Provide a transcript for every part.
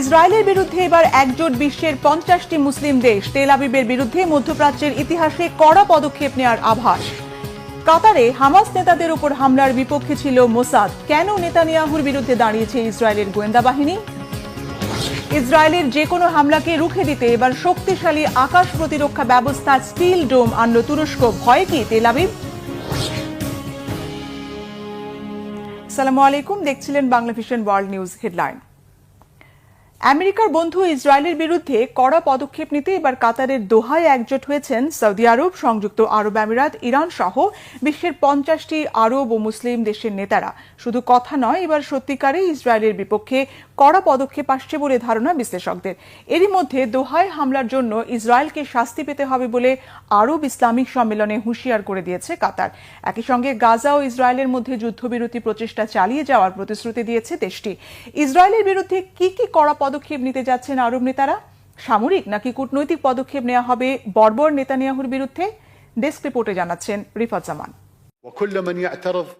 ইসরায়েলের বিরুদ্ধে এবার একজোট বিশ্বের পঞ্চাশটি মুসলিম দেশ তেল আবিবের বিরুদ্ধে মধ্যপ্রাচ্যের ইতিহাসে কড়া পদক্ষেপ নেওয়ার আভাস। কাতারে হামাস নেতাদের উপর হামলার বিপক্ষে ছিল মোসাদ। কেন নেতানিয়াহুর বিরুদ্ধে দাঁড়িয়েছে ইসরায়েলের গোয়েন্দা বাহিনী? ইসরায়েলের যে কোনো হামলাকে রুখে দিতে এবার শক্তিশালী আকাশ প্রতিরক্ষা ব্যবস্থা স্টিল ডোম আনল তুরস্ক। ভয় কি তেল আবিব? সালামু আলাইকুম, দেখছিলেন Bangla vision world news headline. আমেরিকার বন্ধু ইসরায়েলের বিরুদ্ধে কড়া পদক্ষেপ নিতে এবার কাতারের দোহায় একজোট হয়েছেন সৌদি আরব, সংযুক্ত আরব আমিরাত, ইরান সহ বিশ্বের পঞ্চাশটি আরব ও মুসলিম দেশের নেতারা। শুধু কথা নয়, এবার সত্যিকারে ইসরায়েলের বিপক্ষে কড়া পদক্ষেপ আসছে বলে ধারণা বিশ্লেষকদের। এরই মধ্যে দোহায় হামলার জন্য ইসরায়েলকে শাস্তি পেতে হবে বলে আরব ইসলামিক সম্মেলনে হুঁশিয়ার করে দিয়েছে কাতার। একই সঙ্গে গাজা ও ইসরায়েলের মধ্যে যুদ্ধবিরতি প্রচেষ্টা চালিয়ে যাওয়ার প্রতিশ্রুতি দিয়েছে দেশটি। ইসরায়েলের বিরুদ্ধে কি কি কড়া পদক্ষেপ নিতে যাচ্ছেন আরব নেতারা? সামরিক নাকি কূটনৈতিক পদক্ষেপ নেওয়া হবে বর্বর নেতানিয়াহুর বিরুদ্ধে? ডেস্ক রিপোর্টে জানাচ্ছেন রিফাত জামান।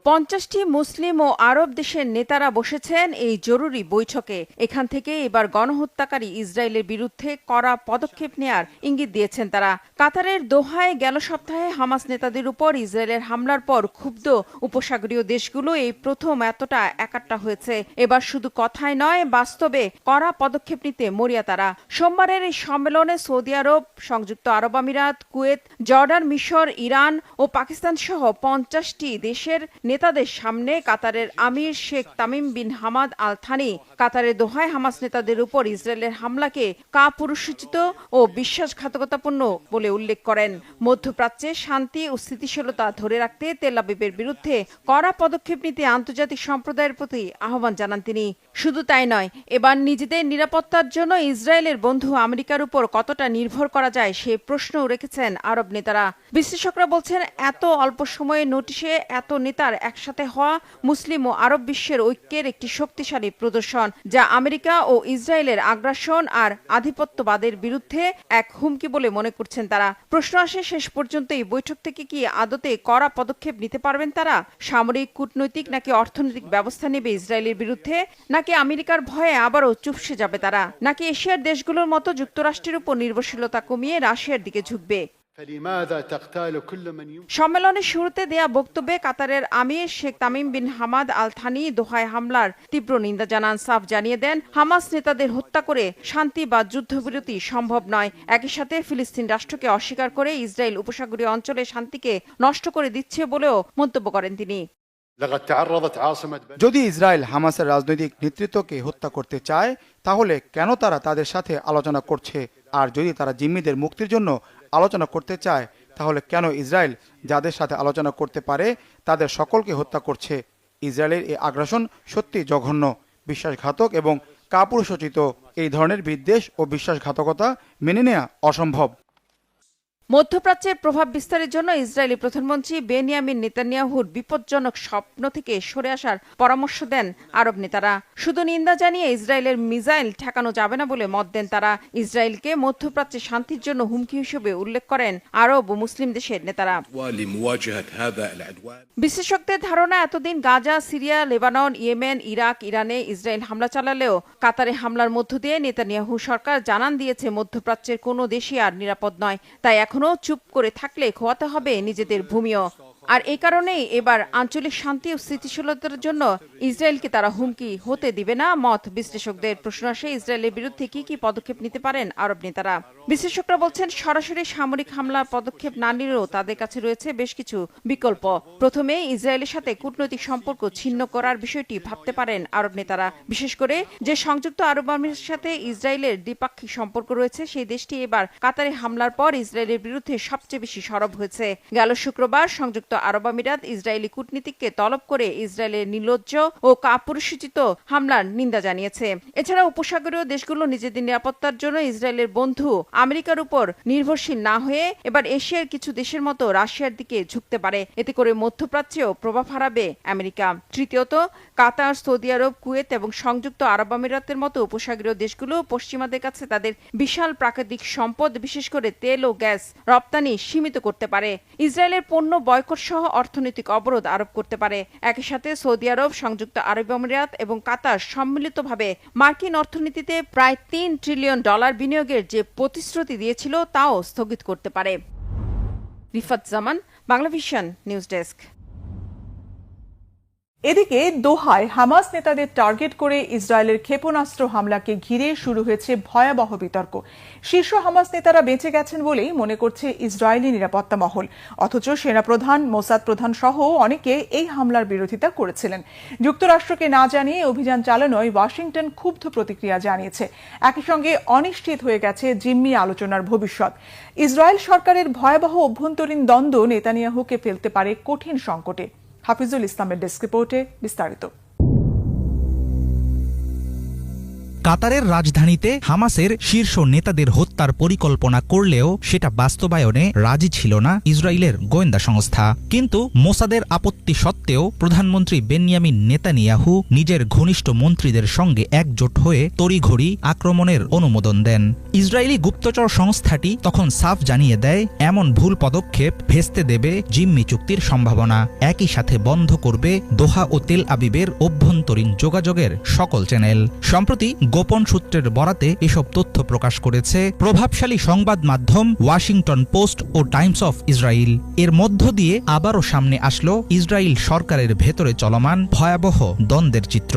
পঞ্চাশটি মুসলিম ও আরব দেশের নেতারা বসেছেন এই জরুরি বৈঠকে। এখান থেকে এবার গণহত্যাকারী ইসরায়েলের বিরুদ্ধে কড়া পদক্ষেপ নেয়ার ইঙ্গিত দিয়েছেন তারা। কাতারের দোহায় গেল সপ্তাহে হামাস নেতাদের উপর ইসরায়েলের হামলার পর ক্ষুব্ধ উপসাগরীয় দেশগুলো এই প্রথম এতটা একাট্টা হয়েছে। এবার শুধু কথায় নয়, বাস্তবে কড়া পদক্ষেপ নিতে মরিয়া তারা সোমবারের এই সম্মেলনে সৌদি আরব, সংযুক্ত আরব আমিরাত, কুয়েত, জর্ডান, মিশর, ইরান ও পাকিস্তান সহ পঞ্চাশটি দেশের নেতাদের সামনে কাতারের আমির Sheikh Tamim bin Hamad al Thani কাতারের দোহায় হামাস নেতাদের উপর ইসরায়েলের হামলাকে কাপুরুষোচিত ও বিশ্বাসঘাতকতাপূর্ণ বলে উল্লেখ করেন। মধ্যপ্রাচ্যে শান্তি ও স্থিতিশীলতা ধরে রাখতে তেল আবিবের বিরুদ্ধে কড়া পদক্ষেপ নিতে আন্তর্জাতিক সম্প্রদায়ের প্রতি আহ্বান জানান তিনি। শুধু তাই নয়, এবার নিজেদের নিরাপত্তার জন্য ইসরায়েলের বন্ধু আমেরিকার উপর কতটা নির্ভর করা যায় সে প্রশ্নও রেখেছেন আরব নেতারা। বিশ্লেষকরা বলছেন, এত অল্প সময়ে নোটিশে এত নেতার একসাথে হওয়া মুসলিম ও আরব বিশ্বের ঐক্যের একটি শক্তিশালী প্রদর্শন, যা আমেরিকা ও ইসরায়েলের আগ্রাসন আর আধিপত্যবাদের বিরুদ্ধে এক হুমকি বলে মনে করছেন তারা। প্রশ্ন আসে, শেষ পর্যন্ত এই বৈঠক থেকে কি আদতে কড়া পদক্ষেপ নিতে পারবেন তারা? সামরিক, কূটনৈতিক নাকি অর্থনৈতিক ব্যবস্থা নেবে ইসরায়েলের বিরুদ্ধে? নাকি আমেরিকার ভয়ে আবারও চুপসে যাবে তারা? নাকি এশিয়ার দেশগুলোর মতো যুক্তরাষ্ট্রের উপর নির্ভরশীলতা কমিয়ে রাশিয়ার দিকে ঝুঁকবে? সম্মেলনের শুরুতে দেয়া বক্তব্যে কাতারের আমির Sheikh Tamim bin Hamad al Thani দোহায় হামলার তীব্র নিন্দা জানান। সাফ জানিয়ে দেন হামাস নেতাদের হত্যা করে শান্তি বা যুদ্ধবিরতি সম্ভব নয়। একই সাথে ফিলিস্তিন রাষ্ট্রকে অস্বীকার করে ইসরায়েল উপসাগরীয় অঞ্চলে শান্তিকে নষ্ট করে দিচ্ছে বলেও মন্তব্য করেন তিনি। যদি ইসরায়েল হামাসের রাজনৈতিক নেতৃত্বকে হত্যা করতে চায় তাহলে কেন তারা তাদের সাথে আলোচনা করছে? আর যদি তারা জিম্মিদের মুক্তির জন্য আলোচনা করতে চায়, তাহলে কেন ইসরায়েল যাদের সাথে আলোচনা করতে পারে, তাদের সকলকে হত্যা করছে? ইসরায়েলের এই আগ্রাসন সত্যি জঘন্য। বিশ্বাসঘাতক এবং কাপুরুষোচিত। এই ধরনের বিদ্বেষ ও বিশ্বাসঘাতকতা মেনে নেওয়া অসম্ভব। মধ্যপ্রাচ্যের প্রভাব বিস্তারের জন্য ইসরায়েলি প্রধানমন্ত্রী বেনিয়ামিন নেতানিয়াহুর বিপজ্জনক স্বপ্ন থেকে সরে আসার পরামর্শ দেন আরব নেতারা। শুধু নিন্দা জানিয়ে ইসরায়েলের মিসাইল ঠেকানো যাবে না বলে মত দেন তারা। ইসরায়েলকে মধ্যপ্রাচ্যে শান্তির জন্য হুমকি হিসেবে উল্লেখ করেন আরব ও মুসলিম দেশের নেতারা। বিশেষজ্ঞদের ধারণা, এতদিন Gaza, Syria, Lebanon, Yemen, Iraq, ইরানে ইসরায়েল হামলা চালালেও কাতারে হামলার মধ্য দিয়ে নেতানিয়াহু সরকার জানান দিয়েছে, মধ্যপ্রাচ্যের কোনো দেশই আর নিরাপদ নয়। তাই এখন চুপ করে থাকলে খোয়াতে হবে নিজেদের ভূমিও। আর এই কারণেই এবার আঞ্চলিক শান্তি ও স্থিতিশীলতার জন্য ইসরায়েলকে তারা হুমকি হতে দিবে না। মত বিশ্লেষকদের প্রশ্ন আসে, ইসরায়েলের বিরুদ্ধে কি কি পদক্ষেপ নিতে পারেন আরব নেতারা? বিশ্লেষকরা বলছেন, সরাসরি সামরিক হামলার পদক্ষেপ না নিলেও তাদের কাছে রয়েছে বেশ কিছু বিকল্প। প্রথমে, ইসরায়েলের সাথে কূটনৈতিক সম্পর্ক ছিন্ন করার বিষয়টি ভাবতে পারেন আরব নেতারা। বিশেষ করে যে সংযুক্ত আরব আমিরের সাথে ইসরায়েলের দ্বিপাক্ষিক সম্পর্ক রয়েছে, সেই দেশটি এবার কাতারে হামলার পর ইসরায়েলের বিরুদ্ধে সবচেয়ে বেশি সরব হয়েছে। গেল শুক্রবার সংযুক্ত আরব আমিরাত ইসরায়েলি কূটনীতিককে তলব করে ইসরায়েলের নির্লজ্জ ও কাপুরুষোচিত হামলার নিন্দা জানিয়েছে। এছাড়া উপসাগরীয় দেশগুলো নিজেদের নিরাপত্তার জন্য ইসরায়েলের বন্ধু আমেরিকার উপর নির্ভরশীল না হয়ে এবার এশিয়ার কিছু দেশের মতো রাশিয়ার দিকে ঝুঁকতে পারে। এতে করে মধ্যপ্রাচ্যেও প্রভাব হারাবে আমেরিকা। তৃতীয়ত, কাতার, সৌদি আরব, কুয়েত এবং সংযুক্ত আরব আমিরাতের মতো উপসাগরীয় দেশগুলো পশ্চিমাদের কাছে তাদের বিশাল প্রাকৃতিক সম্পদ, বিশেষ করে তেল ও গ্যাস রপ্তানি সীমিত করতে পারে। ইসরায়েলের পণ্য বয়কট সহ অর্থনৈতিক অবরোধ আরোপ করতে পারে। একই সাথে সৌদি আরব, সংযুক্ত আরব আমিরাত এবং কাতার সম্মিলিতভাবে মার্কিন অর্থনীতিতে প্রায় তিন ট্রিলিয়ন ডলার বিনিয়োগের যে প্রতিশ্রুতি দিয়েছিল, তাও স্থগিত করতে পারে। Rifat Zaman, Banglavision, news desk. এদিকে দোহায় হামাস নেতাদের টার্গেট করে ইসরায়েলের ক্ষেপণাস্ত্র হামলাকে ঘিরে শুরু হয়েছে ভয়াবহ বিতর্ক। শীর্ষ হামাস নেতারা বেঁচে গেছেন বলেই মনে করছে ইসরায়েলি নিরাপত্তা মহল। অথচ সেনাপ্রধান, মোসাদ প্রধান সহ অনেকে এই হামলার বিরোধিতা করেছিলেন। যুক্তরাষ্ট্রকে না জানিয়ে অভিযান চালানোয় ওয়াশিংটন ক্ষুব্ধ প্রতিক্রিয়া জানিয়েছে। একই সঙ্গে অনিশ্চিত হয়ে গেছে জিম্মি আলোচনার ভবিষ্যৎ। ইসরায়েল সরকারের ভয়াবহ অভ্যন্তরীণ দ্বন্দ্ব নেতানিয়াহুকে ফেলতে পারে কঠিন সংকটে। হাফিজুল ইসলামের ডেস্ক রিপোর্টে বিস্তারিত। কাতারের রাজধানীতে হামাসের শীর্ষ নেতাদের হত্যার পরিকল্পনা করলেও সেটা বাস্তবায়নে রাজি ছিল না ইসরায়েলের গোয়েন্দা সংস্থা। কিন্তু মোসাদের আপত্তি সত্ত্বেও প্রধানমন্ত্রী বেনিয়ামিন নেতানিয়াহু নিজের ঘনিষ্ঠ মন্ত্রীদের সঙ্গে একজোট হয়ে তড়িঘড়ি আক্রমণের অনুমোদন দেন। ইসরায়েলি গুপ্তচর সংস্থাটি তখন সাফ জানিয়ে দেয়, এমন ভুল পদক্ষেপ ভেস্তে দেবে জিম্মি চুক্তির সম্ভাবনা। একই সাথে বন্ধ করবে দোহা ও তেল আবিবের অভ্যন্তরীণ যোগাযোগের সকল চ্যানেল। সম্প্রতি গোপন সূত্রের বরাতে এসব তথ্য প্রকাশ করেছে প্রভাবশালী সংবাদ মাধ্যম ওয়াশিংটন পোস্ট ও টাইমস অফ ইসরায়েল এর মধ্য দিয়ে আবারও সামনে আসলো ইসরায়েল সরকারের ভেতরে চলমান ভয়াবহ দ্বন্দ্বের চিত্র।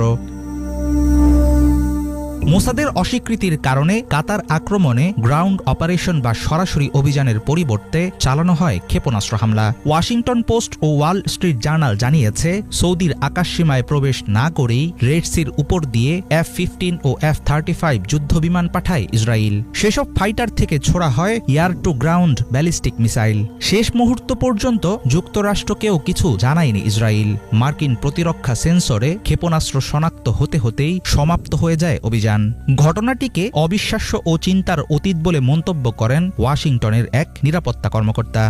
মোসাদের অস্বীকৃতির কারণে কাতার আক্রমণে গ্রাউন্ড অপারেশন বা সরাসরি অভিযানের পরিবর্তে চালানো হয় ক্ষেপণাস্ত্র হামলা। ওয়াশিংটন পোস্ট ও ওয়াল স্ট্রিট জার্নাল জানিয়েছে, সৌদির আকাশসীমায় প্রবেশ না করেই রেড সির উপর দিয়ে এফ ফিফটিন ও এফ থার্টি ফাইভ যুদ্ধবিমান পাঠায় ইসরায়েল। সেসব ফাইটার থেকে ছোড়া হয় air to ground ballistic missile. শেষ মুহূর্ত পর্যন্ত যুক্তরাষ্ট্রকেও কিছু জানায়নি ইসরায়েল। মার্কিন প্রতিরক্ষা সেন্সরে ক্ষেপণাস্ত্র শনাক্ত হতে হতেই সমাপ্ত হয়ে যায় অভিযান। ঘটনাটিকে অবিশ্বাস্য ও চিন্তার অতীত বলে মন্তব্য করেন ওয়াশিংটনের এক নিরাপত্তা কর্মকর্তা।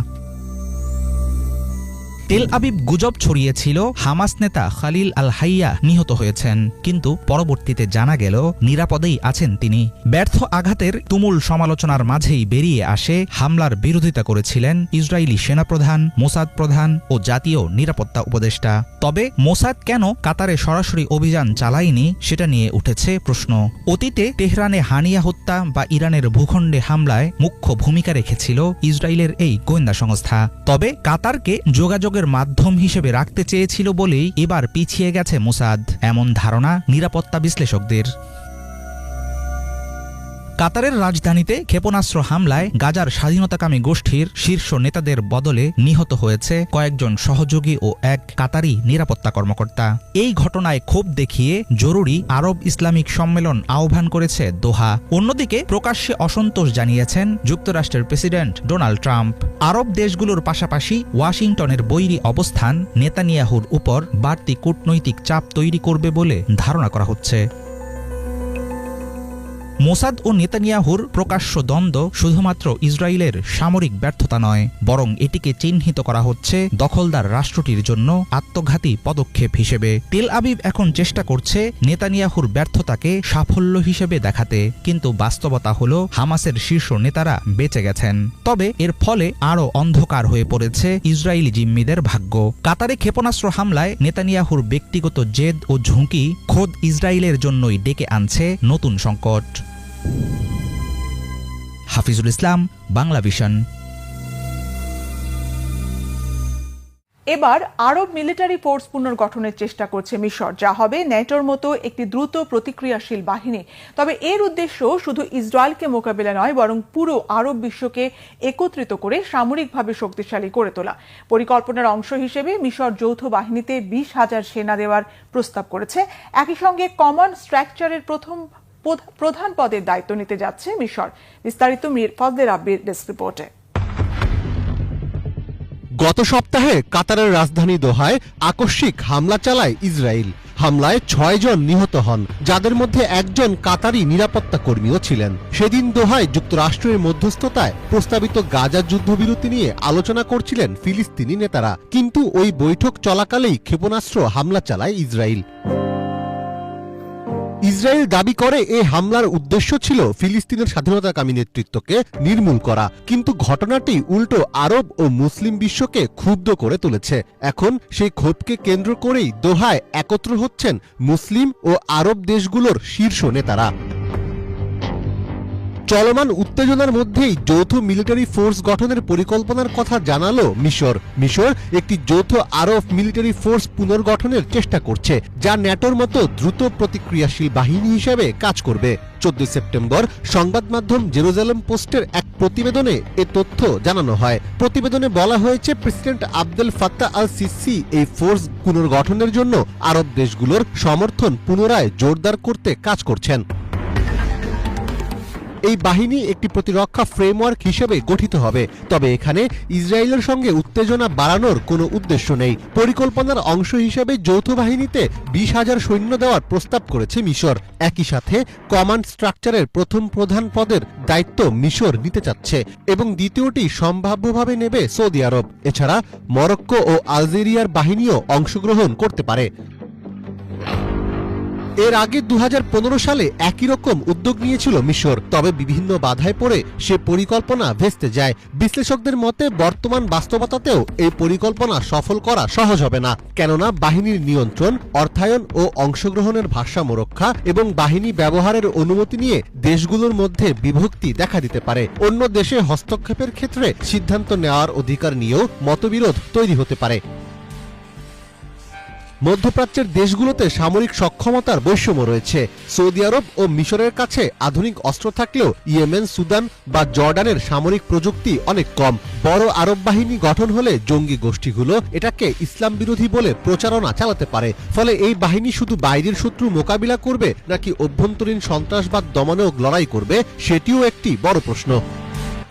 তেল আবিব গুজব ছড়িয়েছিল, হামাস নেতা খালিল আল হাইয়া নিহত হয়েছেন। কিন্তু পরবর্তীতে জানা গেল, নিরাপদেই আছেন তিনি। ব্যর্থ আঘাতের তুমুল সমালোচনার মাঝেই বেরিয়ে আসে হামলার বিরোধিতা করেছিলেন ইসরায়েলি সেনাপ্রধান, মোসাদ প্রধান ও জাতীয় নিরাপত্তা উপদেষ্টা। তবে মোসাদ কেন কাতারে সরাসরি অভিযান চালায়নি, সেটা নিয়ে উঠেছে প্রশ্ন। অতীতে তেহরানে হানিয়া হত্যা বা ইরানের ভূখণ্ডে হামলায় মুখ্য ভূমিকা রেখেছিল ইসরায়েলের এই গোয়েন্দা সংস্থা। তবে কাতারকে যোগাযোগের মাধ্যম হিসেবে রাখতে চেয়েছিল বলেই এবার পিছিয়ে গেছে মোসাদ। এমন ধারণা নিরাপত্তা বিশ্লেষকদের। কাতারের রাজধানীতে ক্ষেপণাস্ত্র হামলায় গাজার স্বাধীনতাকামী গোষ্ঠীর শীর্ষ নেতাদের বদলে নিহত হয়েছে কয়েকজন সহযোগী ও এক কাতারি নিরাপত্তা কর্মকর্তা। এই ঘটনায় ক্ষোভ দেখিয়ে জরুরি আরব ইসলামিক সম্মেলন আহ্বান করেছে দোহা। অন্যদিকে প্রকাশ্যে অসন্তোষ জানিয়েছেন যুক্তরাষ্ট্রের প্রেসিডেন্ট ডোনাল্ড ট্রাম্প। আরব দেশগুলোর পাশাপাশি ওয়াশিংটনের বৈরী অবস্থান নেতানিয়াহুর উপর বাড়তি কূটনৈতিক চাপ তৈরি করবে বলে ধারণা করা হচ্ছে। মোসাদ ও নেতানিয়াহুর প্রকাশ্য দ্বন্দ্ব শুধুমাত্র ইসরায়েলের সামরিক ব্যর্থতা নয়, বরং এটিকে চিহ্নিত করা হচ্ছে দখলদার রাষ্ট্রটির জন্য আত্মঘাতী পদক্ষেপ হিসেবে। তেল আবিব এখন চেষ্টা করছে নেতানিয়াহুর ব্যর্থতাকে সাফল্য হিসেবে দেখাতে, কিন্তু বাস্তবতা হল হামাসের শীর্ষ নেতারা বেঁচে গেছেন। তবে এর ফলে আরও অন্ধকার হয়ে পড়েছে ইসরায়েলি জিম্মিদের ভাগ্য। কাতারে ক্ষেপণাস্ত্র হামলায় নেতানিয়াহুর ব্যক্তিগত জেদ ও ঝুঁকি খোদ ইসরায়েলের জন্যই ডেকে আনছে নতুন সংকট। হাফিজুল ইসলাম, বাংলা ভিশন। এবার আরব মিলিটারি ফোর্স পুনর্গঠনের চেষ্টা করছে মিশর, যা হবে ন্যাটোর মতো একটি দ্রুত প্রতিক্রিয়াশীল বাহিনী। তবে এর উদ্দেশ্য শুধু ইসরায়েলকে মোকাবিলা নয়, বরং পুরো আরব বিশ্বকে একত্রিত করে সামরিকভাবে শক্তিশালী করে তোলা। পরিকল্পনার অংশ হিসেবে মিশর যৌথ বাহিনীতে বিশ হাজার সেনা দেওয়ার প্রস্তাব করেছে। একই সঙ্গে কমন স্ট্রাকচারের প্রথম প্রধান পদের দায়িত্ব নিতে যাচ্ছে মিশর। বিস্তারিত মীর ফজলে রাব্বির ডেস্ক রিপোর্টে। গত সপ্তাহে কাতারের রাজধানী দোহায় আকস্মিক হামলা চালায় ইসরায়েল হামলায় ছয়জন নিহত হন, যাদের মধ্যে একজন কাতারি নিরাপত্তা কর্মীও ছিলেন। সেদিন দোহায় যুক্তরাষ্ট্রের মধ্যস্থতায় প্রস্তাবিত গাজা যুদ্ধবিরতি নিয়ে আলোচনা করছিলেন ফিলিস্তিনি নেতারা। কিন্তু ওই বৈঠক চলাকালেই ক্ষেপণাস্ত্র হামলা চালায় ইসরায়েল ইসরায়েল দাবি করে এই হামলার উদ্দেশ্য ছিল ফিলিস্তিনের স্বাধীনতাকামী নেতৃত্বকে নির্মূল করা। কিন্তু ঘটনাটি উল্টো আরব ও মুসলিম বিশ্বকে ক্ষুব্ধ করে তুলেছে। এখন সেই ক্ষোভকে কেন্দ্র করেই দোহায় একত্র হচ্ছেন মুসলিম ও আরব দেশগুলোর শীর্ষ নেতারা। চলমান উত্তেজনার মধ্যেই যৌথ মিলিটারি ফোর্স গঠনের পরিকল্পনার কথা জানালো মিশর। মিশর একটি যৌথ আরব মিলিটারি ফোর্স পুনর্গঠনের চেষ্টা করছে, যা ন্যাটোর মতো দ্রুত প্রতিক্রিয়াশীল বাহিনী হিসেবে কাজ করবে। চোদ্দ সেপ্টেম্বর সংবাদ মাধ্যম জেরুজালেম পোস্টের এক প্রতিবেদনে এ তথ্য জানানো হয়। প্রতিবেদনে বলা হয়েছে, president Abdul Fattah al Sisi এই ফোর্স পুনর্গঠনের জন্য আরব দেশগুলোর সমর্থন পুনরায় জোরদার করতে কাজ করছেন। এই বাহিনী একটি প্রতিরক্ষা ফ্রেমওয়ার্ক হিসেবে গঠিত হবে। তবে এখানে ইসরায়েলের সঙ্গে উত্তেজনা বাড়ানোর কোনো উদ্দেশ্য নেই। পরিকল্পনার অংশ হিসেবে যৌথ বাহিনীতে বিশ হাজার সৈন্য দেওয়ার প্রস্তাব করেছে মিশর। একই সাথে কমান্ড স্ট্রাকচারের প্রথম প্রধান পদের দায়িত্ব মিশর নিতে চাচ্ছে এবং দ্বিতীয়টি সম্ভাব্যভাবে নেবে সৌদি আরব। এছাড়া মরক্কো ও আলজেরিয়ার বাহিনীও অংশগ্রহণ করতে পারে। এর আগে দু হাজার পনেরো সালে একই রকম উদ্যোগ নিয়েছিল মিশর। তবে বিভিন্ন বাধায় পড়ে সে পরিকল্পনা ভেস্তে যায়। বিশ্লেষকদের মতে, বর্তমান বাস্তবতাতেও এই পরিকল্পনা সফল করা সহজ হবে না। কেননা, বাহিনীর নিয়ন্ত্রণ, অর্থায়ন ও অংশগ্রহণের ভারসাম্য রক্ষা এবং বাহিনী ব্যবহারের অনুমতি নিয়ে দেশগুলোর মধ্যে বিভক্তি দেখা দিতে পারে। অন্য দেশে হস্তক্ষেপের ক্ষেত্রে সিদ্ধান্ত নেওয়ার অধিকার নিয়েও মতবিরোধ তৈরি হতে পারে। মধ্যপ্রাচ্যের দেশগুলোতে সামরিক সক্ষমতার বৈষম্য রয়েছে। সৌদি আরব ও মিশরের কাছে আধুনিক অস্ত্র থাকলেও ইয়েমেন, সুদান বা জর্ডানের সামরিক প্রযুক্তি অনেক কম। বড় আরব বাহিনী গঠন হলে জঙ্গি গোষ্ঠীগুলো এটাকে ইসলাম বিরোধী বলে প্রচারণা চালাতে পারে। ফলে এই বাহিনী শুধু বাইরের শত্রু মোকাবিলা করবে নাকি অভ্যন্তরীণ সন্ত্রাসবাদ দমনেও লড়াই করবে, সেটিও একটি বড় প্রশ্ন।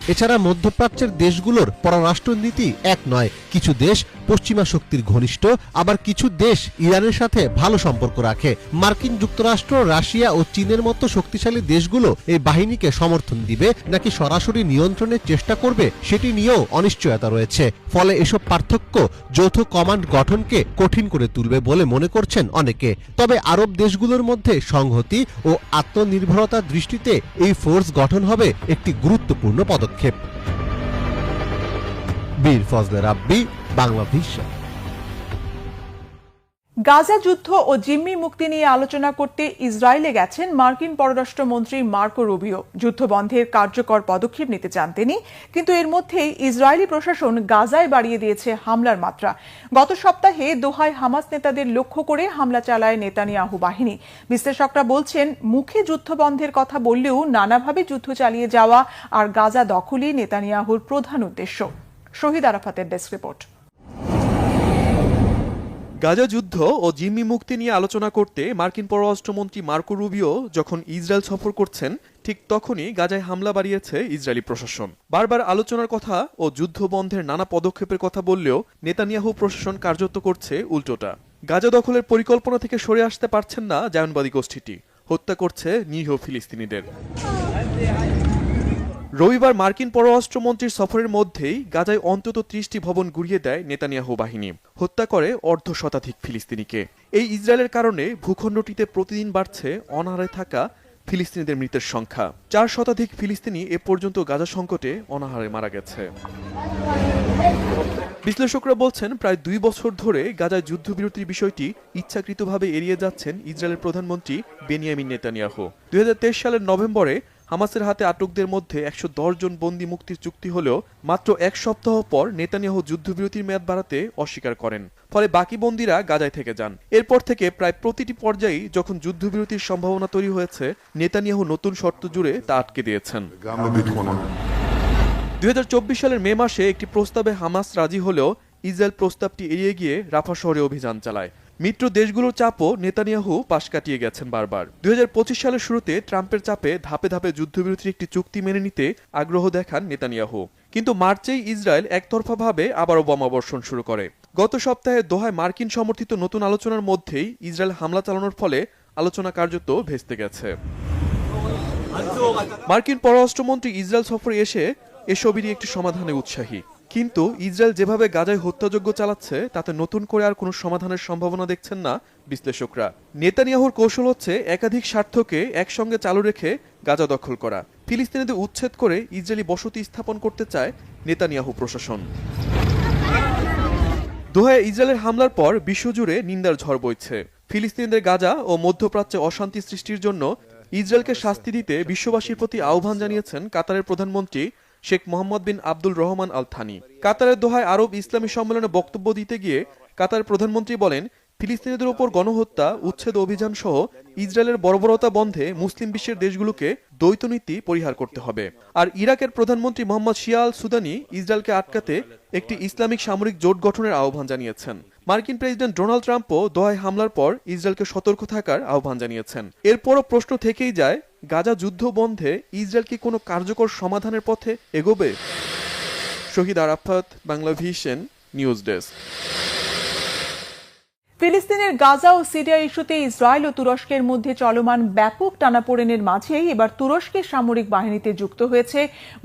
এছাড়া মধ্যপ্রাচ্যের দেশগুলোর পররাষ্ট্রনীতি এক নয়। কিছু দেশ পশ্চিমা শক্তির ঘনিষ্ঠ, আবার কিছু দেশ ইরানের সাথে ভালো সম্পর্ক রাখে। মার্কিন যুক্তরাষ্ট্র, রাশিয়া ও চীনের মতো শক্তিশালী দেশগুলো এই বাহিনীকে সমর্থন দিবে নাকি সরাসরি নিয়ন্ত্রণের চেষ্টা করবে সেটি নিয়েও অনিশ্চয়তা রয়েছে। ফলে এসব পার্থক্য যৌথ কমান্ড গঠনকে কঠিন করে তুলবে বলে মনে করছেন অনেকে। তবে আরব দেশগুলোর মধ্যে সংহতি ও আত্মনির্ভরতার দৃষ্টিতে এই ফোর্স গঠন হবে একটি গুরুত্বপূর্ণ পদক্ষেপ। বীর ফজলে রাব্বি, বাংলা ভিশন। গাজা যুদ্ধ ও জিম্মি মুক্তি নিয়ে আলোচনা করতে ইসরায়েলে গেছেন মার্কিন পররাষ্ট্রমন্ত্রী মার্কো রুবিও। যুদ্ধ বন্ধের কার্যকর পদক্ষেপ নিতে চান তিনি, কিন্তু এর মধ্যেই ইসরায়েলি প্রশাসন গাজায় বাড়িয়ে দিয়েছে হামলার মাত্রা। গত সপ্তাহে দোহায় হামাস নেতাদের লক্ষ্য করে হামলা চালায় নেতানিয়াহু বাহিনী। বিশ্লেষকরা বলছেন, মুখে যুদ্ধ বন্ধের কথা বললেও নানাভাবে যুদ্ধ চালিয়ে যাওয়া আর গাজা দখলই নেতানিয়াহুর প্রধান উদ্দেশ্য। শহীদ আরাফাতের ডেস্ক রিপোর্ট। গাজা যুদ্ধ ও জিম্মি মুক্তি নিয়ে আলোচনা করতে মার্কিন পররাষ্ট্রমন্ত্রী মার্কো রুবিও যখন ইসরায়েল সফর করছেন, ঠিক তখনই গাজায় হামলা বাড়িয়েছে ইসরায়েলি প্রশাসন। বারবার আলোচনার কথা ও যুদ্ধ বন্ধের নানা পদক্ষেপের কথা বললেও নেতানিয়াহু প্রশাসন কার্যত করছে উল্টোটা। গাজা দখলের পরিকল্পনা থেকে সরে আসতে পারছেন না জায়নবাদী গোষ্ঠীটি। হত্যা করছে নিরীহ ফিলিস্তিনিদের। রবিবার মার্কিন পররাষ্ট্রমন্ত্রীর সফরের মধ্যেই গাজায় অন্তত ত্রিশটি ভবন গুড়িয়ে দেয় নেতানিয়াহু বাহিনী। হত্যা করে অর্ধ শতাধিক ফিলিস্তিনিকে। এই ইসরায়েলের কারণে ভূখণ্ডটিতে প্রতিদিন বাড়ছে অনাহারে থাকা ফিলিস্তিনিদের মৃতের সংখ্যা। চার শতাধিক ফিলিস্তিনি এ পর্যন্ত গাজা সংকটে অনাহারে মারা গেছে। বিশ্লেষকরা বলছেন, প্রায় দুই বছর ধরে গাজায় যুদ্ধবিরতির বিষয়টি ইচ্ছাকৃতভাবে এড়িয়ে যাচ্ছেন ইসরায়েলের প্রধানমন্ত্রী বেনিয়ামিন নেতানিয়াহু। দুই হাজার তেইশ সালের নভেম্বরে হামাসের হাতে আটকদের মধ্যে একশো দশ জন বন্দি মুক্তির চুক্তি হলেও মাত্র এক সপ্তাহ পর নেতানিয়াহু যুদ্ধবিরতির মেয়াদ বাড়াতে অস্বীকার করেন। ফলে বাকি বন্দিরা গাজায় থেকে যান। এরপর থেকে প্রায় প্রতিটি পর্যায়েই যখন যুদ্ধবিরতির সম্ভাবনা তৈরি হয়েছে, নেতানিয়াহু নতুন শর্ত জুড়ে তা আটকে দিয়েছেন। দু হাজার চব্বিশ সালের মে মাসে একটি প্রস্তাবে হামাস রাজি হলেও ইসরায়েল প্রস্তাবটি এড়িয়ে গিয়ে রাফা শহরে অভিযান চালায়। মিত্র দেশগুলোর চাপও নেতানিয়াহু পাশ কাটিয়ে গেছেন বারবার। দুই সালের শুরুতে ট্রাম্পের চাপে ধাপে ধাপে যুদ্ধবিরতির একটি চুক্তি মেনে নিতে আগ্রহ দেখান নেতানিয়াহু। কিন্তু মার্চেই ইসরায়েল একতরফাভাবে আবারও বোমাবর্ষণ শুরু করে। গত সপ্তাহে দোহায় মার্কিন সমর্থিত নতুন আলোচনার মধ্যেই ইসরায়েল হামলা চালানোর ফলে আলোচনা কার্যত ভেস্তে গেছে। মার্কিন পররাষ্ট্রমন্ত্রী ইসরায়েল সফরে এসে এসবেরই একটি সমাধানে উৎসাহী। কিন্তু ইসরায়েল যেভাবে গাজায় হত্যাযজ্ঞ চালাচ্ছে, তাতে নতুন করে আর কোনো সমাধানের সম্ভাবনা দেখছেন না বিশ্লেষকরা। নেতানিয়াহুর কৌশল হচ্ছে একাধিক স্বার্থকে একসঙ্গে চালু রেখে গাজা দখল করা। ফিলিস্তিনিদের উচ্ছেদ করে ইসরায়েলি বসতি স্থাপন করতে চায় নেতানিয়াহু প্রশাসন। দোহায় ইসরায়েলের হামলার পর বিশ্বজুড়ে নিন্দার ঝড় বইছে। ফিলিস্তিনিদের গাজা ও মধ্যপ্রাচ্যে অশান্তি সৃষ্টির জন্য ইসরায়েলকে শাস্তি দিতে বিশ্ববাসীর প্রতি আহ্বান জানিয়েছেন কাতারের প্রধানমন্ত্রী Sheikh Mohammed bin Abdul Rahman al Thani কাতারের দোহায় আরব ইসলামী সম্মেলনে বক্তব্য দিতে গিয়ে কাতার প্রধানমন্ত্রী বলেন, ফিলিস্তিনিদের ওপর গণহত্যা, উচ্ছেদ অভিযান সহ ইসরায়েলের বর্বরতা বন্ধে মুসলিম বিশ্বের দেশগুলোকে দ্বৈত নীতি পরিহার করতে হবে। আর ইরাকের প্রধানমন্ত্রী মোহাম্মদ শিয়াল সুদানি ইসরায়েলকে আটকাতে একটি ইসলামিক সামরিক জোট গঠনের আহ্বান জানিয়েছেন। মার্কিন প্রেসিডেন্ট ডোনাল্ড ট্রাম্পও দোহায় হামলার পর ইসরায়েলকে সতর্ক থাকার আহ্বান জানিয়েছেন। এরপরও প্রশ্ন থেকেই যায়, গাজা যুদ্ধ বন্ধে ইসরায়েল কি কোনো কার্যকর সমাধানের পথে এগোবে? Shahid Arafat, Bangla vision, news desk. ফিলিস্তিনের গাজা ও সিরিয়া ইস্যুতে ইসরায়েল ও তুরস্কের মধ্যে চলমান ব্যাপক টানাপোড়েনের মাঝেই এবার তুরস্কের সামরিক বাহিনীতে যুক্ত হয়েছে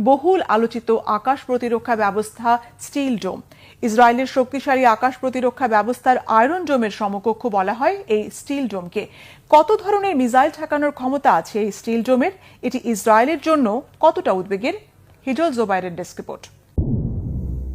বহুল আলোচিত আকাশ প্রতিরক্ষা ব্যবস্থা স্টিল ডোম। ইসরায়েলের শক্তিশালী আকাশ প্রতিরক্ষা ব্যবস্থার আয়রন ডোমের সমকক্ষ বলা হয় এই স্টিল ডোমকে। কত ধরনের মিসাইল ঠেকানোর ক্ষমতা আছে এই স্টিল ডোমের? এটি ইসরায়েলের জন্য কতটা উদ্বেগের? হিজল জোবাইরের ডেস্ক রিপোর্ট।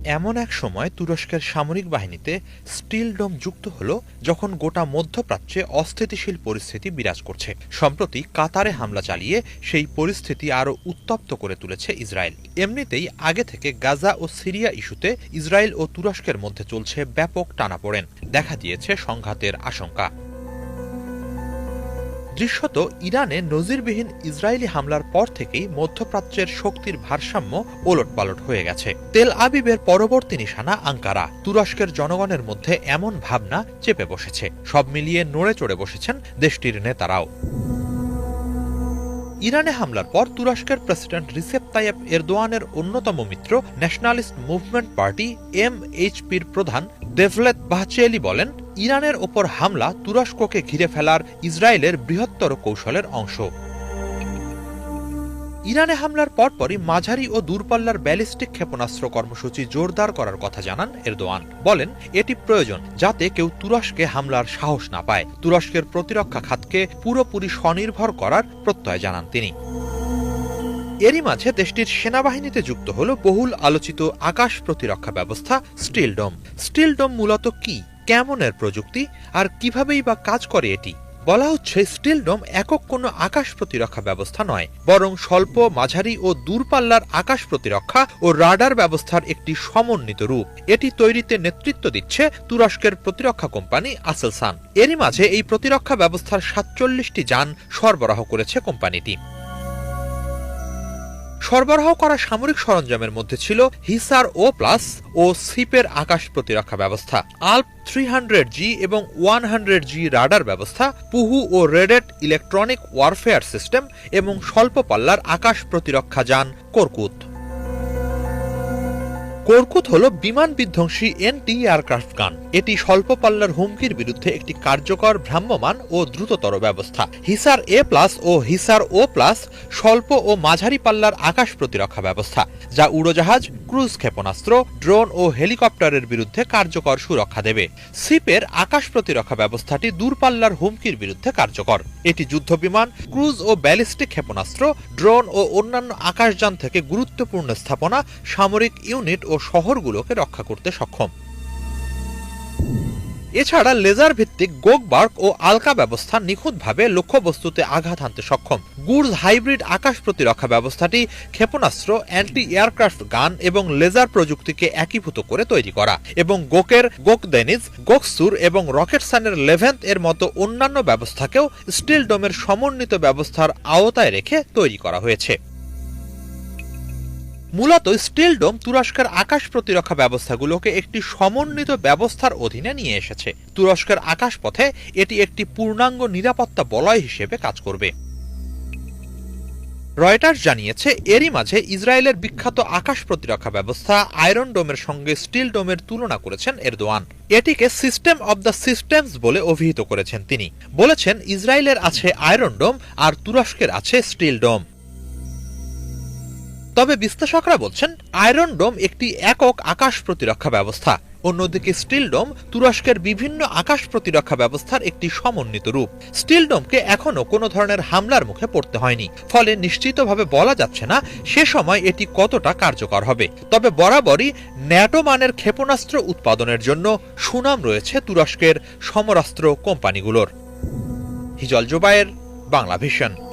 এমন এক সময় তুরস্কের সামরিক বাহিনীতে স্টিল ডোম যুক্ত হল যখন গোটা মধ্যপ্রাচ্যে অস্থিতিশীল পরিস্থিতি বিরাজ করছে। সম্প্রতি কাতারে হামলা চালিয়ে সেই পরিস্থিতি আরও উত্তপ্ত করে তুলেছে ইসরায়েল। এমনিতেই আগে থেকে গাজা ও সিরিয়া ইস্যুতে ইসরায়েল ও তুরস্কের মধ্যে চলছে ব্যাপক টানাপোড়েন। দেখা দিয়েছে সংঘাতের আশঙ্কা। দৃশ্যত ইরানে নজিরবিহীন ইসরায়েলি হামলার পর থেকেই মধ্যপ্রাচ্যের শক্তির ভারসাম্য ওলটপালট হয়ে গেছে। তেল আবিবের পরবর্তী নিশানা আঙ্কারা। তুরস্কের জনগণের মধ্যে এমন ভাবনা চেপে বসেছে। সব মিলিয়ে নড়ে চড়ে বসেছেন দেশটির নেতারাও। ইরানে হামলার পর তুরস্কের প্রেসিডেন্ট রিসেপ তাইয়েব এরদোয়ানের অন্যতম মিত্র ন্যাশনালিস্ট মুভমেন্ট পার্টি এমএইচপির প্রধান দেভলেত বাহচেলি বলেন ইরানের ওপর হামলা তুরস্ককে ঘিরে ফেলার ইসরায়েলের বৃহত্তর কৌশলের অংশ। ইরানে হামলার পরপরই মাঝারি ও দূরপাল্লার ব্যালিস্টিক ক্ষেপণাস্ত্র কর্মসূচি জোরদার করার কথা জানান এরদোয়ান। বলেন, এটি প্রয়োজন যাতে কেউ তুরস্কে হামলার সাহস না পায়। তুরস্কের প্রতিরক্ষা খাতকে পুরোপুরি স্বনির্ভর করার প্রত্যয় জানান তিনি। এরই মাঝে দেশটির সেনাবাহিনীতে যুক্ত হল বহুল আলোচিত আকাশ প্রতিরক্ষা ব্যবস্থা স্টিল ডোম স্টিল ডোম মূলত কি? কেমনের প্রযুক্তি আর কিভাবেই বা কাজ করে এটি? বলা হচ্ছে স্টিল ডোম একক কোনো আকাশ প্রতিরক্ষা ব্যবস্থা নয়, বরং স্বল্প, মাঝারি ও দূরপাল্লার আকাশ প্রতিরক্ষা ও রাডার ব্যবস্থার একটি সমন্বিত রূপ। এটি তৈরিতে নেতৃত্ব দিচ্ছে তুরস্কের প্রতিরক্ষা কোম্পানি আসেলসান। এরই মাঝে এই প্রতিরক্ষা ব্যবস্থার সাতচল্লিশটি যান সরবরাহ করেছে কোম্পানিটি। সরবরাহ করা সামরিক সরঞ্জামের মধ্যে ছিল হিসার ও প্লাস ও সিপের আকাশ প্রতিরক্ষা ব্যবস্থা, আল্প থ্রি হান্ড্রেড জি এবং ওয়ান হান্ড্রেড জি রাডার ব্যবস্থা, পুহু ও রেডেট ইলেকট্রনিক ওয়ারফেয়ার সিস্টেম এবং স্বল্প পাল্লার আকাশ প্রতিরক্ষা যান, কর্কুত। কর্কুত হল বিমান বিধ্বংসী এনটি এয়ারক্রাফট গান। এটি স্বল্প পাল্লার হুমকির বিরুদ্ধে একটি কার্যকর ভ্রাম্যমাণ ও দ্রুততর ব্যবস্থা। হিসার এ প্লাস ও হিসার ও প্লাস স্বল্প ও মাঝারি পাল্লার আকাশ প্রতিরক্ষা ব্যবস্থা, যা উড়োজাহাজ, ক্রুজ ক্ষেপণাস্ত্র, ড্রোন ও হেলিকপ্টারের বিরুদ্ধে কার্যকর সুরক্ষা দেবে। সিপের আকাশ প্রতিরক্ষা ব্যবস্থাটি দূরপাল্লার হুমকির বিরুদ্ধে কার্যকর। এটি যুদ্ধবিমান, ক্রুজ ও ব্যালিস্টিক ক্ষেপণাস্ত্র, ড্রোন ও অন্যান্য আকাশযান থেকে গুরুত্বপূর্ণ স্থাপনা, সামরিক ইউনিট ও শহরগুলোকে রক্ষা করতে সক্ষম। এছাড়া লেজার ভিত্তিক গোকবার্ক ও আলকা ব্যবস্থা নিখুঁতভাবে লক্ষ্যবস্তুতে আঘাত হানতে সক্ষম। গুডস হাইব্রিড আকাশ প্রতিরক্ষা ব্যবস্থাটি ক্ষেপণাস্ত্র অ্যান্টি এয়ারক্রাফট গান এবং লেজার প্রযুক্তিকে একীভূত করে তৈরি করা এবং গোকের গোক গোকদেনিজ গোকসুর এবং রকেটসানের লেভেন্থ এর মতো অন্যান্য ব্যবস্থাকেও স্টিল ডোমের সমন্বিত ব্যবস্থার আওতায় রেখে তৈরি করা হয়েছে। মূলত স্টিল ডোম তুরস্কের আকাশ প্রতিরক্ষা ব্যবস্থাগুলোকে একটি সমন্বিত ব্যবস্থার অধীনে নিয়ে এসেছে। তুরস্কের আকাশপথে এটি একটি পূর্ণাঙ্গ নিরাপত্তা বলয় হিসেবে কাজ করবে। রয়টার্স জানিয়েছে, এরই মাঝে ইসরায়েলের বিখ্যাত আকাশ প্রতিরক্ষা ব্যবস্থা আয়রন ডোমের সঙ্গে স্টিল ডোমের তুলনা করেছেন এরদোয়ান। এটিকে সিস্টেম অব দ্য সিস্টেমস বলে অভিহিত করেছেন তিনি। বলেছেন, ইসরায়েলের আছে আয়রন ডোম আর তুরস্কের আছে স্টিল ডোম। তবে বিশ্লেষকরা বলছেন, আয়রন ডোম একটি একক আকাশ প্রতিরক্ষা ব্যবস্থা। অন্যদিকে স্টিল ডোম তুরস্কের বিভিন্ন আকাশ প্রতিরক্ষা ব্যবস্থার একটি সমন্বিত রূপ। স্টিল ডোমকে এখনও কোনো ধরনের হামলার মুখে পড়তে হয়নি। ফলে নিশ্চিতভাবে বলা যাচ্ছে না সে সময় এটি কতটা কার্যকর হবে। তবে বরাবরই ন্যাটো মানের ক্ষেপণাস্ত্র উৎপাদনের জন্য সুনাম রয়েছে তুরস্কের সমরাস্ত্র কোম্পানিগুলোর। হিজল জুবায়ের বাংলা ভিশন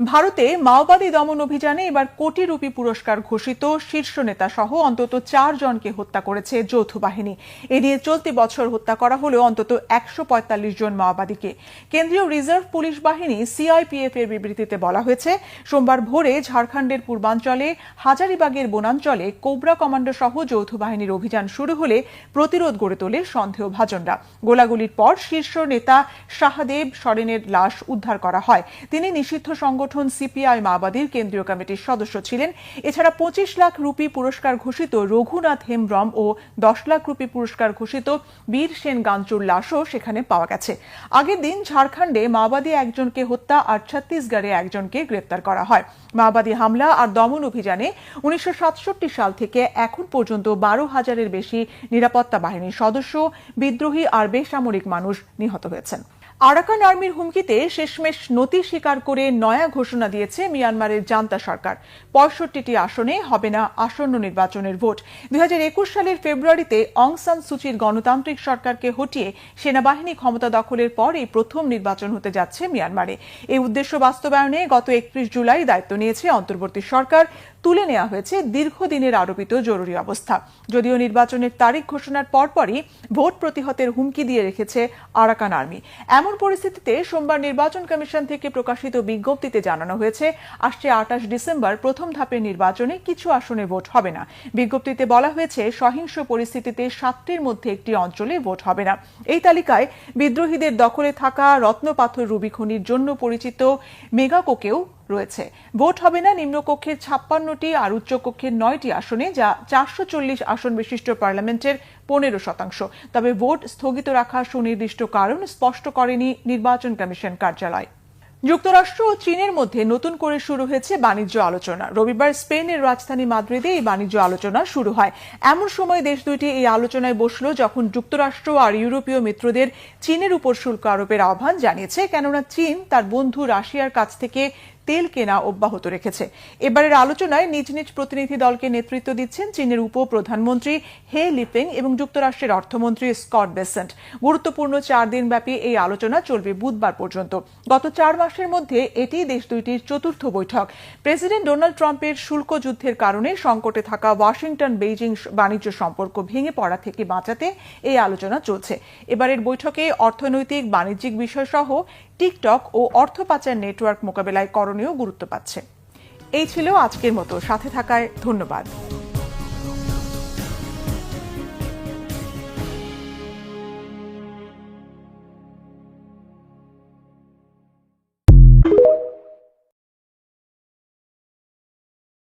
ভারতে মাওবাদী দমন অভিযানে এবার কোটি রুপি পুরস্কার ঘোষিত শীর্ষ নেতা সহ অন্তত চার জনকে হত্যা করেছে যৌথ বাহিনী। এ নিয়ে চলতি বছর হত্যা করা হলেও অন্তত একশো পঁয়তাল্লিশ জন মাওবাদীকে। কেন্দ্রীয় রিজার্ভ পুলিশ বাহিনী সিআইপিএফ এর বিবৃতিতে বলা হয়েছে, সোমবার ভোরে ঝাড়খণ্ডের পূর্বাঞ্চলে হাজারিবাগের বনাঞ্চলে কোবরা কমান্ডো সহ যৌথ বাহিনীর অভিযান শুরু হলে প্রতিরোধ গড়ে তোলে সন্দেহভাজনরা। গোলাগুলির পর শীর্ষ নেতা শাহদেব সরেনের লাশ উদ্ধার করা হয়। তিনি নিষিদ্ধ সংগঠন সিপিআই মাওবাদীর কেন্দ্রীয় কমিটির সদস্য ছিলেন। এছাড়া পঁচিশ লাখ রুপি পুরস্কার ঘোষিত রঘুনাথ হেমব্রম ও দশ লাখ রুপি পুরস্কার ঘোষিত বীর সেন গাঞ্চুর লাশও সেখানে পাওয়া গেছে। আগের দিন ঝাড়খণ্ডে মাওবাদী একজনকে হত্যা আর ছত্তিশগড়ে একজনকে গ্রেপ্তার করা হয়। মাওবাদী হামলা আর দমন অভিযানে উনিশশো সাতষট্টি সাল থেকে এখন পর্যন্ত বারো হাজারের বেশি নিরাপত্তা বাহিনীর সদস্য, বিদ্রোহী আর বেসামরিক মানুষ নিহত হয়েছেন। আরাকান আর্মির হুমকিতে শেষমেশ নতি স্বীকার করে নয়া ঘোষণা দিয়েছে মিয়ানমারের জান্তা সরকার। পঁয়ষট্টিটি আসনে হবে না আসন্ন নির্বাচনের ভোট। দু হাজার একুশ সালের ফেব্রুয়ারিতে অং সান সুচির গণতান্ত্রিক সরকারকে হটিয়ে সেনাবাহিনী ক্ষমতা দখলের পর এই প্রথম নির্বাচন হতে যাচ্ছে মিয়ানমারে। এই উদ্দেশ্য বাস্তবায়নে গত একত্রিশ জুলাই দায়িত্ব নিয়েছে অন্তর্বর্তী সরকার। তুলে নেওয়া হয়েছে দীর্ঘদিনের আরোপিত জরুরি অবস্থা। যদিও নির্বাচনের তারিখ ঘোষণার পরপরই ভোট প্রতিহতের হুমকি দিয়ে রেখেছে আরাকান আর্মি। এমন পরিস্থিতিতে সোমবার নির্বাচন কমিশন থেকে প্রকাশিত বিজ্ঞপ্তিতে জানানো হয়েছে, আসছে আঠাশ ডিসেম্বর, প্রথম ধাপের নির্বাচনে কিছু আসনে ভোট হবে না। বিজ্ঞপ্তিতে বলা হয়েছে, সহিংস পরিস্থিতিতে সাতটির মধ্যে একটি অঞ্চলে ভোট হবে না। এই তালিকায় বিদ্রোহীদের দখলে থাকা রত্নপাথর রুবি খনির জন্য পরিচিত মেগাকোকেও রয়েছে। ভোট হবে না নিম্নকক্ষের ছাপ্পান্নটি আর উচ্চকক্ষের নয়টি আসনে, যা চারশো চল্লিশ আসন বিশিষ্ট পার্লামেন্টের পনেরো শতাংশ। তবে ভোট স্থগিত রাখার সুনির্দিষ্ট কারণ স্পষ্ট করেনি নির্বাচন কমিশন কার্যালয়। যুক্তরাষ্ট্র ও চীনের মধ্যে নতুন করে শুরু হয়েছে বাণিজ্য আলোচনা। রবিবার স্পেনের রাজধানী মাদ্রিদে এই বাণিজ্য আলোচনা শুরু হয়। এমন সময় দেশ দুইটি এই আলোচনায় বসল, যখন যুক্তরাষ্ট্র আর ইউরোপীয় মিত্রদের চীনের উপর শুল্ক আরোপের আহ্বান জানিয়েছে, কেননা চীন তার বন্ধু রাশিয়ার কাছ থেকে তেল কেনা অব্যাহত রেখেছে। এবারের আলোচনায় নিজ নিজ প্রতিনিধি দলকে নেতৃত্ব দিচ্ছেন চীনের উপ প্রধানমন্ত্রী হে লিপেং এবং যুক্তরাষ্ট্রের অর্থমন্ত্রী স্কট বেসেন্ট। গুরুত্বপূর্ণ চার দিনব্যাপী এই আলোচনা চলবে বুধবার পর্যন্ত। গত চার মাসের মধ্যে এটি দেশ দুইটির চতুর্থ বৈঠক। প্রেসিডেন্ট ডোনাল্ড ট্রাম্পের শুল্ক যুদ্ধের কারণে সংকটে থাকা ওয়াশিংটন, বেইজিং বাণিজ্য সম্পর্ক ভেঙে পড়া থেকে বাঁচাতে এই আলোচনা চলছে। এবারের বৈঠকে অর্থনৈতিক, বাণিজ্যিক বিষয়সহ টিকটক ও অর্থ পাচার নেটওয়ার্ক মোকাবেলায় করণীয় গুরুত্ব পাচ্ছে। এই ছিল আজকের মতো। সাথে থাকায় ধন্যবাদ।